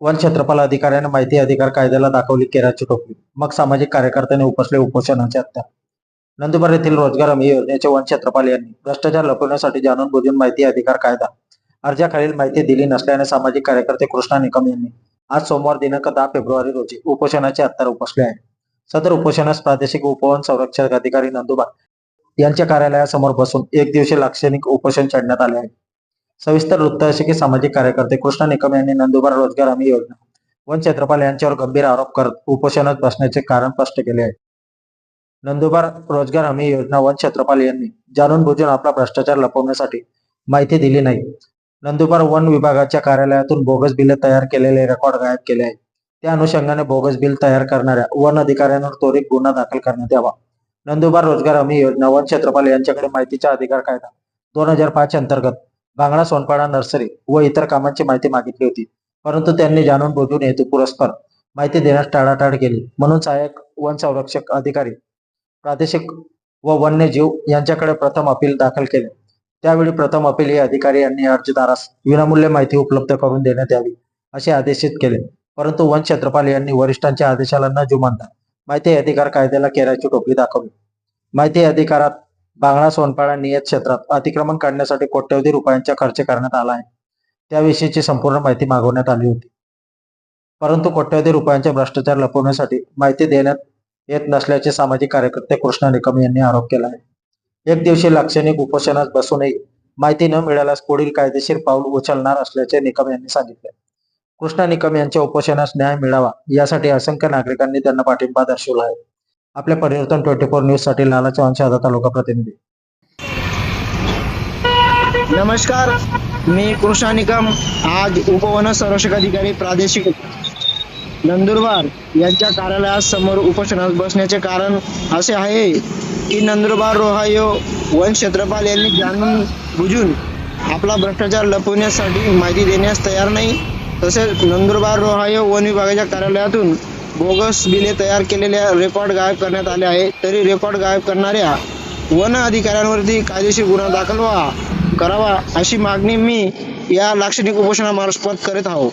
One क्षेत्रपाल अधिकाऱ्याने माहिती अधिकार कायद्याला दाखवली केराची टोपली. मग सामाजिक कार्यकर्त्यांनी उपसले उपोषणाचे हत्या. नंदुरबार येथील रोजगार हमी योजनेचे वन क्षेत्रपाल यांनी भ्रष्टाचार लपवण्यासाठी जाणून बुजून माहिती अधिकार कायदा अर्जाखालील माहिती दिली नसल्याने सामाजिक कार्यकर्ते कृष्णा निकम यांनी आज सोमवार दिनांक दहा फेब्रुवारी रोजी उपोषणाचे हत्यार उपसले आहे. सदर उपोषणास प्रादेशिक उपवन संरक्षक अधिकारी नंदुबार यांच्या कार्यालयासमोर बसून एक दिवशी लाक्षणिक उपोषण छेडण्यात आले आहे. सविस्तर वृत्त असे की सामाजिक कार्यकर्ते कृष्णा निकम यांनी नंदुरबार रोजगार हमी योजना वन क्षेत्रपाल यांच्यावर गंभीर आरोप करत उपोषणात बसण्याचे कारण स्पष्ट केले आहे. नंदुरबार रोजगार हमी योजना वन क्षेत्रपाल यांनी जाणून बुजून आपला भ्रष्टाचार लपवण्यासाठी माहिती दिली नाही. नंदुरबार वन विभागाच्या कार्यालयातून बोगस बिले तयार केलेले रेकॉर्ड गायब केले आहेत त्या अनुषंगाने बोगस बिल तयार करणाऱ्या वन अधिकाऱ्यांवर त्वरित गुन्हा दाखल करण्यात यावा. नंदुरबार रोजगार हमी योजना वन क्षेत्रपाल यांच्याकडे माहितीचा अधिकार कायदा दोन हजार पाच अंतर्गत भांगडा सोनपाडा नर्सरी व इतर कामांची माहिती मागितली होती. परंतु त्यांनी जाणून बुजून हेतू पुरस्कार माहिती देण्यास टाळाटाळ केली. म्हणून सहाय्यक वन संरक्षक अधिकारी प्रादेशिक व वन्यजीव यांच्याकडे प्रथम अपील दाखल केले. त्यावेळी प्रथम अपील हे अधिकारी यांनी अर्जदारास विनामूल्य माहिती उपलब्ध करून देण्यात यावी असे आदेशित केले. परंतु वन क्षेत्रपाल यांनी वरिष्ठांच्या आदेशाला न जुमानता माहिती अधिकार कायद्याला केराची टोपली दाखवली. माहिती अधिकारात बांगडा सोनपाडा नियत क्षेत्रात अतिक्रमण काढण्यासाठी कोट्यवधी रुपयांचा खर्च करण्यात आला आहे. त्याविषयीची संपूर्ण माहिती मागवण्यात आली होती. परंतु कोट्यवधी रुपयांचा भ्रष्टाचार लपवण्यासाठी माहिती देण्यात येत नसल्याचे सामाजिक कार्यकर्ते कृष्णा निकम यांनी आरोप केला आहे. एक दिवशी लाक्षणिक उपोषणात बसूनही माहिती न मिळाल्यास पुढील कायदेशीर पाऊल उचलणार असल्याचे निकम यांनी सांगितले. कृष्णा निकम यांच्या उपोषणास न्याय मिळावा यासाठी असंख्य नागरिकांनी त्यांना पाठिंबा दर्शवला आहे. आपल्या परिवर्तन ट्वेंटी फोर न्यूजसाठी लाला चव्हाण शहादा तालुका प्रतिनिधी. नमस्कार. मी कृष्णा निकम आज उपवन संरक्षक अधिकारी प्रादेशिक नंदुरबार यांच्या कार्यालयासमोर उपोषणात बसण्याचे कारण असे आहे की नंदुरबार रोहायो वन क्षेत्रपाल यांनी जाणून बुजून आपला भ्रष्टाचार लपवण्यासाठी माहिती देण्यास तयार नाही. तसेच नंदुरबार रोहायो वन विभागाच्या कार्यालयातून बोगस बिले तयार केलेल्या रेकॉर्ड गायब करण्यात आले आहे. तरी रेकॉर्ड गायब करणाऱ्या वन अधिकाऱ्यांवरती कायदेशीर गुन्हा दाखल व्हा करावा अशी मागणी मी या लाक्षणिक उपोषणामार्फत करीत आहोत